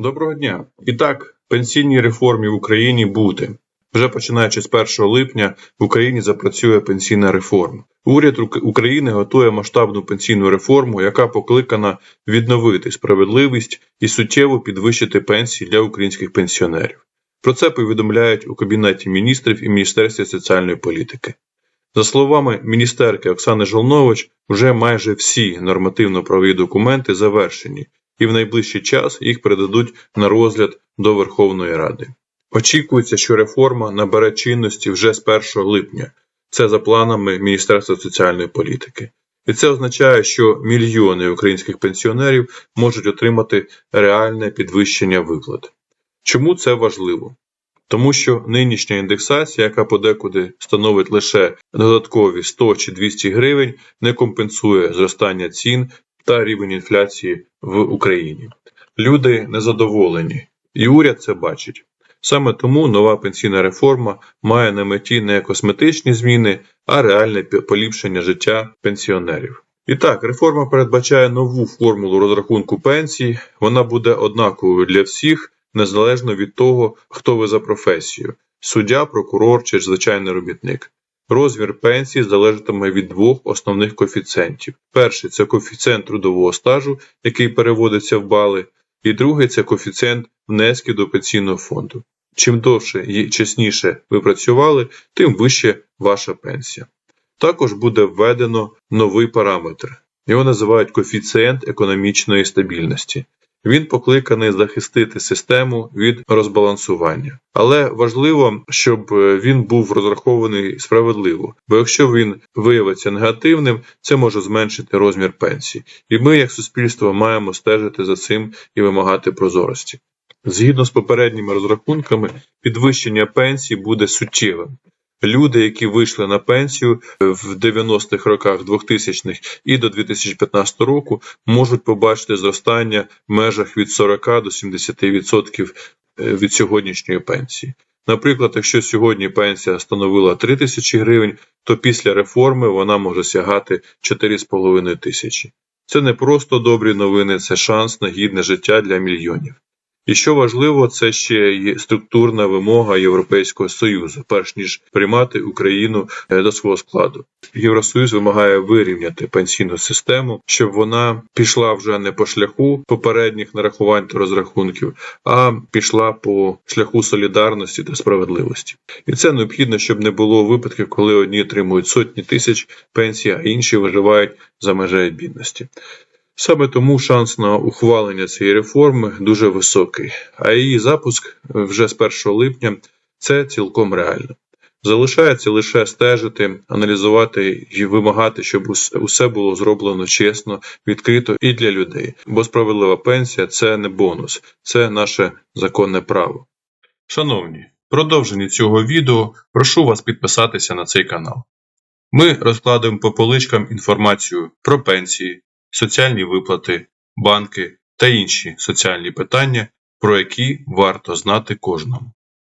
Доброго дня! І так, пенсійній реформі в Україні бути. Вже починаючи з 1 липня в Україні запрацює пенсійна реформа. Уряд України готує масштабну пенсійну реформу, яка покликана відновити справедливість і суттєво підвищити пенсії для українських пенсіонерів. Про це повідомляють у Кабінеті міністрів і Міністерстві соціальної політики. За словами міністерки Оксани Жолнович, вже майже всі нормативно-правові документи завершені, і в найближчий час їх передадуть на розгляд до Верховної Ради. Очікується, що реформа набере чинності вже з 1 липня. Це за планами Міністерства соціальної політики. І це означає, що мільйони українських пенсіонерів можуть отримати реальне підвищення виплат. Чому це важливо? Тому що нинішня індексація, яка подекуди становить лише додаткові 100 чи 200 гривень, не компенсує зростання цін та рівень інфляції в Україні. Люди незадоволені, і уряд це бачить. Саме тому нова пенсійна реформа має на меті не косметичні зміни, а реальне поліпшення життя пенсіонерів. І так, реформа передбачає нову формулу розрахунку пенсій. Вона буде однаковою для всіх, незалежно від того, хто ви за професією: суддя, прокурор чи звичайний робітник. Розмір пенсії залежатиме від двох основних коефіцієнтів. Перший це коефіцієнт трудового стажу, який переводиться в бали, і другий це коефіцієнт внесків до пенсійного фонду. Чим довше і чесніше ви працювали, тим вище ваша пенсія. Також буде введено новий параметр. Його називають коефіцієнт економічної стабільності. Він покликаний захистити систему від розбалансування. Але важливо, щоб е, він був розрахований справедливо, бо якщо він виявиться негативним, це може зменшити розмір пенсії. І ми, як суспільство, маємо стежити за цим і вимагати прозорості. Згідно з попередніми розрахунками, підвищення пенсій буде суттєвим. Люди, які вийшли на пенсію в 90-х роках 2000-х і до 2015 року, можуть побачити зростання в межах від 40 до 70% від сьогоднішньої пенсії. Наприклад, якщо сьогодні пенсія становила 3 тисячі гривень, то після реформи вона може сягати 4,5 тисячі. Це не просто добрі новини, це шанс на гідне життя для мільйонів. І що важливо, це ще й структурна вимога Європейського Союзу, перш ніж приймати Україну е, до свого складу. Євросоюз вимагає вирівняти пенсійну систему, щоб вона пішла вже не по шляху попередніх нарахувань та розрахунків, а пішла по шляху солідарності та справедливості. І це необхідно, щоб не було випадків, коли одні отримують сотні тисяч пенсій, а інші виживають за межею бідності. Саме тому шанс на ухвалення цієї реформи дуже високий, а її запуск вже з 1 липня це цілком реально. Залишається лише стежити, аналізувати і вимагати, щоб усе було зроблено чесно, відкрито і для людей. Бо справедлива пенсія це не бонус, це наше законне право. Шановні, в продовженні цього відео прошу вас підписатися на цей канал. Ми розкладуємо по поличкам інформацію про пенсії, соціальні виплати, банки та інші соціальні питання, про які варто знати кожному.